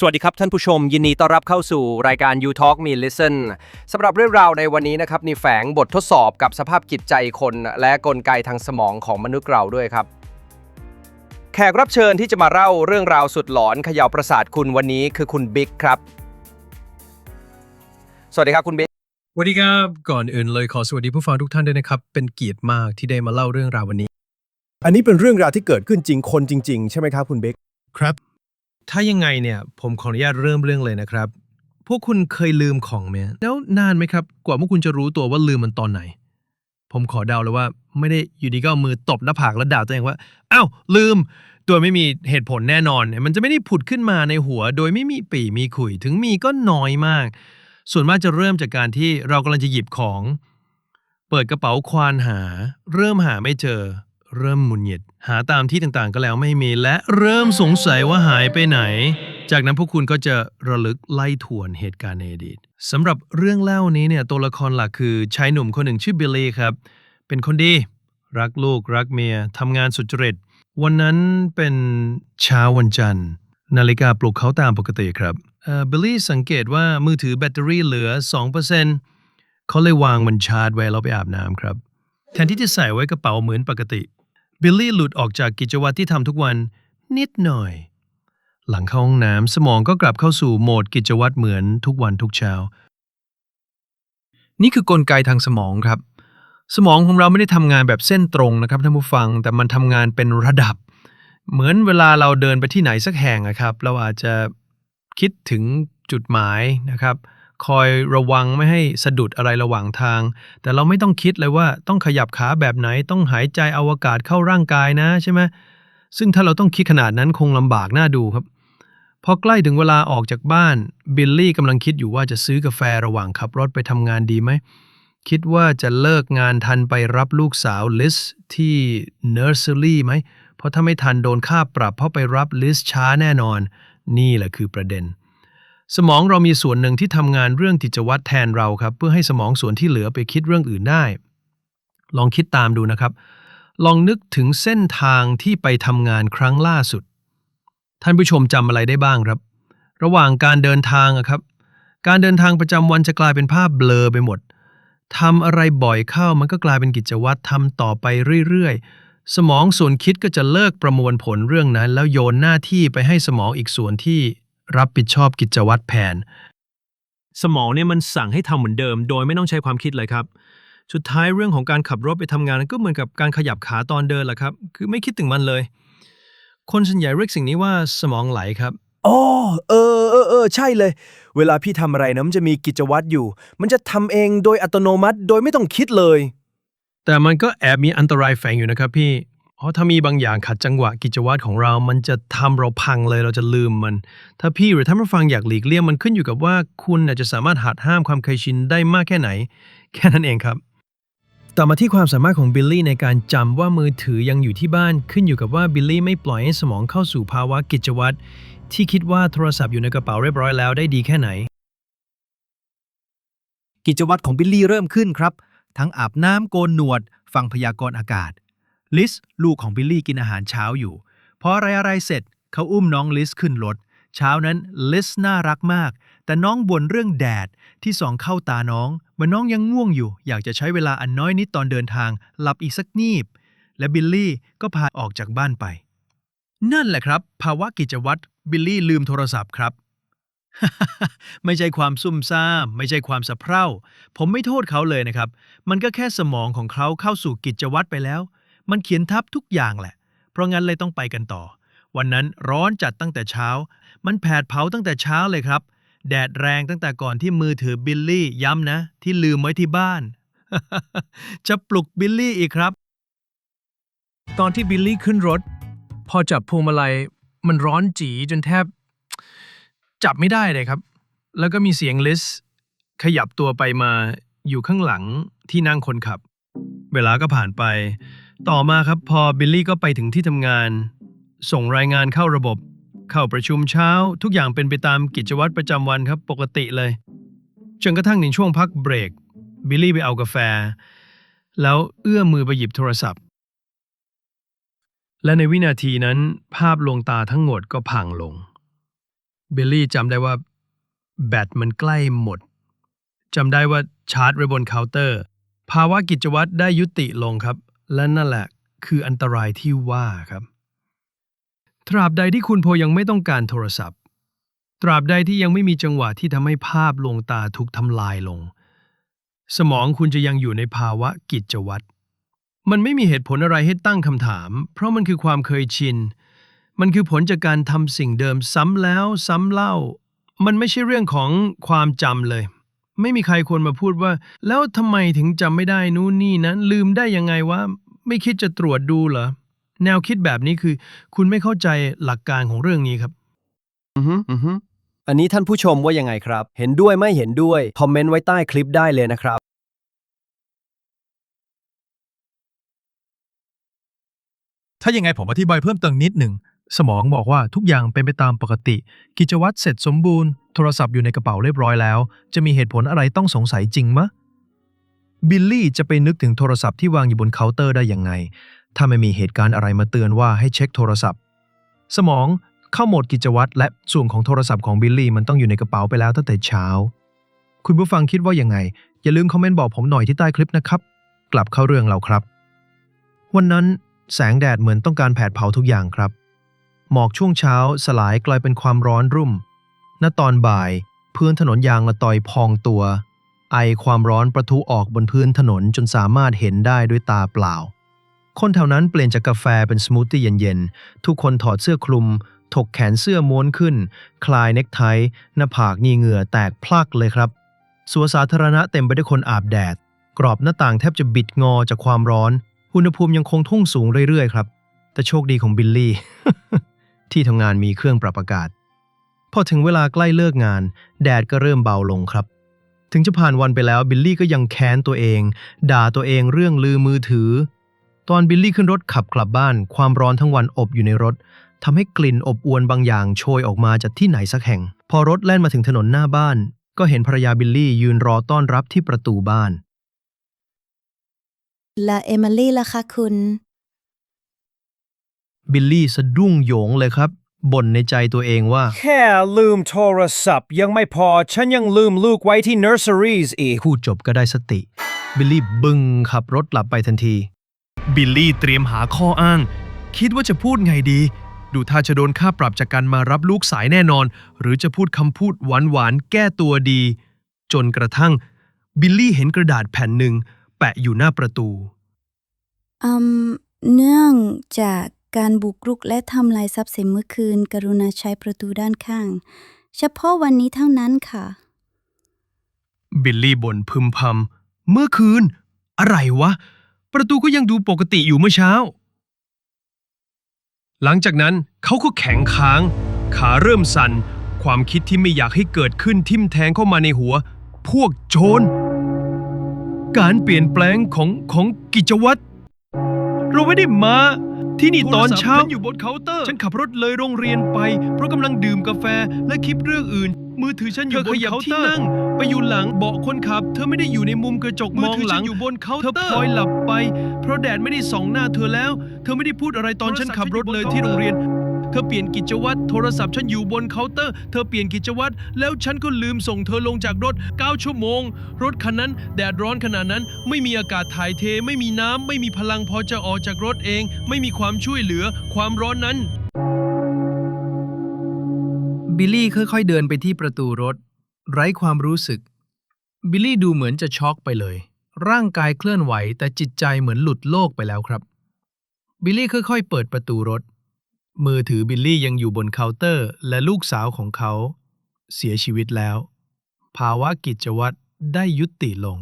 สวัสดีครับท่านผู้ชม ยินดีต้อนรับเข้าสู่รายการ You Talk Me Listen สำหรับเรื่องราวในวันนี้นะครับนี่แฝงบททดสอบกับสภาพจิตใจคน และกลไกทางสมองของมนุษย์เราด้วยครับ แขกรับเชิญที่จะมาเล่าเรื่องราวสุดหลอนเขย่าวประสาทคุณวันนี้คือคุณบิ๊กครับ สวัสดีครับคุณบิ๊กสวัสดีครับก่อนอื่นเลยขอสวัสดีผู้ฟังทุกท่านด้วยนะครับ เป็นเกียรติมากที่ได้มาเล่าเรื่องราววันนี้ อันนี้เป็นเรื่องราวที่เกิดขึ้นจริงคนจริง ๆ ใช่ไหมครับคุณเบคครับ ถ้ายังไงเนี่ยผมขออนุญาตเริ่มเรื่องเลยนะครับ พวกคุณเคยลืมของไหมแล้วนานไหมครับ กว่าพวกคุณจะรู้ตัวว่าลืมมันตอนไหน ผมขอเดาเลยว่าไม่ได้อยู่ดีก็เอามือตบหน้าผากแล้วด่าตัวเองว่าอ้าวลืม ตัวไม่มีเหตุผลแน่นอน มันจะไม่ได้ผุดขึ้นมาในหัว โดยไม่มีปีมีขุย ถึงมีก็น้อยมาก ส่วนมากจะเริ่มจากการที่เรากำลังจะหยิบของ เปิดกระเป๋าควานหา เริ่มหาไม่เจอ เริ่มหมุนหงิดหาตามที่ต่างๆ ก็แล้วไม่มีและเริ่มสงสัยว่าหายไปไหน จากนั้นพวกคุณก็จะระลึกไล่ทวนเหตุการณ์ในอดีตสำหรับเรื่องเล่านี้เนี่ยตัวละครหลักคือชายหนุ่มคนหนึ่งชื่อบิลลี่ครับ เป็นคนดี รักลูกรักเมียทำงานสุจริต วันนั้นเป็นเช้าวันจันทร์ นาฬิกาปลุกเขาตามปกติครับเออบิลลี่สังเกตว่ามือถือแบตเตอรี่เหลือ 2%เขาเลยวางมันชาร์จไว้แล้วไปอาบน้ำครับ แทนที่จะใส่ไว้กระเป๋าเหมือนปกติ บิลลี่หลุดออกจากกิจวัตรที่ทำทุกวันนิดหน่อย หลังเข้าห้องน้ำสมองก็กลับเข้าสู่โหมดกิจวัตรเหมือนทุกวันทุกเช้า นี่คือกลไกทางสมองครับ สมองของเราไม่ได้ทำงานแบบเส้นตรงนะครับท่านผู้ฟังแต่มันทำงานเป็นระดับ เหมือนเวลาเราเดินไปที่ไหนสักแห่งอะครับ เราอาจจะคิดถึงจุดหมายนะครับ คอยระวังไม่ให้สะดุดอะไรระหว่างทาง แต่เราไม่ต้องคิดเลยว่าต้องขยับขาแบบไหนต้องหายใจอวกาศเข้าร่างกายนะใช่ไหมซึ่งถ้าเราต้องคิดขนาดนั้นคงลำบากน่าดูครับ พอใกล้ถึงเวลาออกจากบ้านบิลลี่กำลังคิดอยู่ว่าจะซื้อกาแฟระหว่างขับรถไปทำงานดีไหม คิดว่าจะเลิกงานทันไปรับลูกสาวลิสที่เนอร์เซอรี่ไหม เพราะถ้าไม่ทันโดนค่าปรับเพราะไปรับลิสช้าแน่นอน นี่แหละคือประเด็น สมองเรามีส่วนหนึ่งที่ทำงานเรื่องกิจวัตรแทนเราครับ เพื่อให้สมองส่วนที่เหลือไปคิดเรื่องอื่นได้ ลองคิดตามดูนะครับ ลองนึกถึงเส้นทางที่ไปทำงานครั้งล่าสุด ท่านผู้ชมจำอะไรได้บ้างครับ ระหว่างการเดินทางอะครับ การเดินทางประจำวันจะกลายเป็นภาพเบลอไปหมดทำอะไรบ่อยเข้ามันก็กลายเป็นกิจวัตรทำต่อไปเรื่อยๆ สมองส่วนคิดก็จะเลิกประมวลผลเรื่องนั้น แล้วโยนหน้าที่ไปให้สมองอีกส่วนที่ รับผิดชอบกิจวัตรแผน สมองเนี่ยมันสั่งให้ทำเหมือนเดิม โดยไม่ต้องใช้ความคิดเลยครับ สุดท้ายเรื่องของการขับรถไปทำงานก็เหมือนกับการขยับขาตอนเดินแหละครับ คือไม่คิดถึงมันเลย คนส่วนใหญ่เรียกสิ่งนี้ว่าสมองไหลครับ อ๋อเออเออเออใช่เลย เวลาพี่ทำอะไรนะมันจะมีกิจวัตรอยู่ มันจะทำเองโดยอัตโนมัติโดยไม่ต้องคิดเลย แต่มันก็แอบมีอันตรายแฝงอยู่นะครับพี่ เพราะถ้ามีบางอย่างขัดจังหวะกิจวัตรของเรา มันจะทำเราพังเลยเราจะลืมมัน ถ้าพี่หรือท่านผู้ฟังอยากหลีกเลี่ยงมันขึ้นอยู่กับว่าคุณจะสามารถหัดห้ามความเคยชินได้มากแค่ไหน แค่นั้นเองครับต่อมาที่ความสามารถของบิลลี่ในการจำว่ามือถือยังอยู่ที่บ้านขึ้นอยู่กับว่าบิลลี่ไม่ปล่อยให้สมองเข้าสู่ภาวะกิจวัตรที่คิดว่าโทรศัพท์อยู่ในกระเป๋าเรียบร้อยแล้วได้ดีแค่ไหน กิจวัตรของบิลลี่เริ่มขึ้นครับ ทั้งอาบน้ำโกนหนวด ฟังพยากรณ์อากาศ ลิสลูกของบิลลี่กินอาหารเช้าอยู่ พออะไรอะไรๆเสร็จเขาอุ้มน้องลิสขึ้นรถเช้านั้นลิสน่ารักมาก แต่น้องบ่นเรื่องแดดที่ส่องเข้าตาน้องเหมือนน้องยังง่วงอยู่ อยากจะใช้เวลาอันน้อยนิดตอนเดินทาง หลับอีกสักนีบ และบิลลี่ก็พาออกจากบ้านไป นั่นแหละครับ ภาวะกิจวัตรบิลลี่ลืมโทรศัพท์ครับ ไม่ใช่ความซุ่มซ่าม ไม่ใช่ความสะเพร่า ผมไม่โทษเขาเลยนะครับ มันก็แค่สมองของเขาเข้าสู่กิจวัตรไปแล้ว มันเขียนทับทุกอย่างแหละ เพราะงั้นเลยต้องไปกันต่อ วันนั้นร้อนจัดตั้งแต่เช้า มันแผดเผาตั้งแต่เช้าเลยครับ แดดแรงตั้งแต่ก่อนที่มือถือบิลลี่ย้ำนะ ที่ลืมไว้ที่บ้าน จะปลุกบิลลี่อีกครับ ตอนที่บิลลี่ขึ้นรถ พอจับพวงมาลัยมันร้อนจีจนแทบ จับไม่ได้เลยครับ แล้วก็มีเสียงลิสขยับตัวไปมาอยู่ข้างหลังที่นั่งคนขับ เวลาก็ผ่านไป ต่อมาครับพอบิลลี่ก็ไปถึงที่ทำงาน ส่งรายงานเข้าระบบ เข้าประชุมเช้า ทุกอย่างเป็นไปตามกิจวัตรประจำวันครับปกติเลยจนกระทั่งในช่วงพักเบรก บิลลี่ไปเอากาแฟ แล้วเอื้อมมือไปหยิบโทรศัพท์ และในวินาทีนั้น ภาพลวงตาทั้งหมดก็พังลง บิลลี่จำได้ว่า แบตมันใกล้หมดจำได้ว่าชาร์จไว้บนเคาน์เตอร์ ภาวะกิจวัตรได้ยุติลงครับ และนั่นแหละคืออันตรายที่ว่าครับ ตราบใดที่คุณโพยังไม่ต้องการโทรศัพท์ ตราบใดที่ยังไม่มีจังหวะที่ทำให้ภาพลวงตาถูกทำลายลง สมองคุณจะยังอยู่ในภาวะกิจวัตร มันไม่มีเหตุผลอะไรให้ตั้งคำถาม เพราะมันคือความเคยชิน มันคือผลจากการทำสิ่งเดิมซ้ำแล้วซ้ำเล่า มันไม่ใช่เรื่องของความจำเลย ไม่มีใครควรมาพูดว่า แล้วทำไมถึงจำไม่ได้นู่นนี่นั้น ลืมได้ยังไงวะไม่คิดจะตรวจดูเหรอ แนวคิดแบบนี้คือ คุณไม่เข้าใจหลักการของเรื่องนี้ครับ อือฮึอือฮึอันนี้ท่านผู้ชมว่ายังไงครับ เห็นด้วยไม่เห็นด้วย คอมเมนต์ไว้ใต้คลิปได้เลยนะครับถ้ายังไงผมอธิบายเพิ่มเติมนิดหนึ่ง สมองบอกว่าทุกอย่างเป็นไปตามปกติ กิจวัตรเสร็จสมบูรณ์ โทรศัพท์อยู่ในกระเป๋าเรียบร้อยแล้ว จะมีเหตุผลอะไรต้องสงสัยจริงมะ บิลลี่จะไปนึกถึงโทรศัพท์ที่วางอยู่บนเคาน์เตอร์ได้ยังไง ถ้าไม่มีเหตุการณ์อะไรมาเตือนว่าให้เช็คโทรศัพท์ สมองเข้าโหมดกิจวัตรและส่วนของโทรศัพท์ของบิลลี่มันต้องอยู่ในกระเป๋าไปแล้วตั้งแต่เช้า คุณผู้ฟังคิดว่ายังไง อย่าลืมคอมเมนต์บอกผมหน่อยที่ใต้คลิปนะครับ กลับเข้าเรื่องเราครับ วันนั้นแสงแดดเหมือนต้องการแผดเผาทุกอย่างครับ หมอกช่วงเช้าสลายกลายเป็นความร้อนรุ่ม ณ ตอนบ่าย พื้นถนนยางละตอยพองตัว ไอความร้อนประทุออกบนพื้นถนนจนสามารถเห็นได้ด้วยตาเปล่า คนแถวนั้นเปลี่ยนจากกาแฟเป็นสมูทตี้เย็นๆ ทุกคนถอดเสื้อคลุม ถกแขนเสื้อม้วนขึ้น คลายเน็กไท หน้าผากนีเหงื่อแตกพลักเลยครับสวนสาธารณะเต็มไปด้วยคนอาบแดด กรอบหน้าต่างแทบจะบิดงอจากความร้อน อุณหภูมิยังคงทุ่งสูงเรื่อยๆ ครับ แต่โชคดีของบิลลี่ ที่ทำงานมีเครื่องปรับอากาศ พอถึงเวลาใกล้เลิกงาน แดดก็เริ่มเบาลงครับ ถึงจะผ่านวันไปแล้วบิลลี่ก็ยังแค้นตัวเอง ด่าตัวเองเรื่องลืมมือถือ ตอนบิลลี่ขึ้นรถขับกลับบ้าน ความร้อนทั้งวันอบอยู่ในรถทำให้กลิ่นอบอวนบางอย่างโชยออกมาจากที่ไหนสักแห่ง พอรถแล่นมาถึงถนนหน้าบ้าน ก็เห็นภรรยาบิลลี่ยืนรอต้อนรับที่ประตูบ้าน และเอมิลี่ล่ะคะคุณ บิลลี่สะดุ้งโหยงเลยครับบ่นในใจตัวเองว่า แค่ลืมโทรศัพท์ ยังไม่พอ ฉันยังลืมลูกไว้ที่ nurseries อีก พูดจบก็ได้สติ บิลลี่บึ้งขับรถหลับไปทันที บิลลี่เตรียมหาข้ออ้าง คิดว่าจะพูดไงดี ดูท่าจะโดนค่าปรับจากการมารับลูกสายแน่นอน หรือจะพูดคำพูดหวานๆแก้ตัวดี จนกระทั่ง บิลลี่เห็นกระดาษแผ่นหนึ่ง แปะอยู่หน้าประตู อืม เนื่องจาก การบุกรุกและทำลายทรัพย์สินเมื่อคืน กรุณาใช้ประตูด้านข้าง เฉพาะวันนี้เท่านั้นค่ะ บิลลี่บ่นพึมพำเมื่อคืน อะไรวะ ประตูก็ยังดูปกติอยู่เมื่อเช้า หลังจากนั้นเขาก็แข็งค้าง ขาเริ่มสั่นความคิดที่ไม่อยากให้เกิดขึ้นทิ่มแทงเข้ามาในหัว พวกโจรการเปลี่ยนแปลงของของกิจวัตรเราไม่ได้มา ที่นี่ตอนเช้าอยู่บนเคาน์เตอร์ ฉันขับรถเลยโรงเรียนไป เพราะกำลังดื่มกาแฟและคิดเรื่องอื่น มือถือฉันอยู่บนเคาน์เตอร์ไปอยู่หลังเบาะคนขับ เธอไม่ได้อยู่ในมุมกระจกมองหลังอยู่บนเคาน์เตอร์เธอพลอยหลับไป เพราะแดดไม่ได้ส่องหน้าเธอแล้ว เธอไม่ได้พูดอะไรตอนฉันขับรถเลยที่โรงเรียน เธอเปลี่ยนกิจวัตรโทรศัพท์ฉันอยู่บนเคาน์เตอร์ เธอเปลี่ยนกิจวัตรแล้วฉันก็ลืมส่งเธอลงจากรถ 9 ชั่วโมง รถคันนั้นแดดร้อนขนาดนั้น ไม่มีอากาศถ่ายเท ไม่มีน้ำ ไม่มีพลังพอจะออกจากรถเอง ไม่มีความช่วยเหลือ ความร้อนนั้น บิลลี่ค่อยๆเดินไปที่ประตูรถ ไร้ความรู้สึก บิลลี่ดูเหมือนจะช็อกไปเลย ร่างกายเคลื่อนไหวแต่จิตใจเหมือนหลุดโลกไปแล้วครับ บิลลี่ค่อยๆ เปิดประตูรถ มือถือบิลลี่ยังอยู่บนเคาน์เตอร์ และลูกสาวของเขา เสียชีวิตแล้ว ภาวะกิจวัตรได้ยุติลง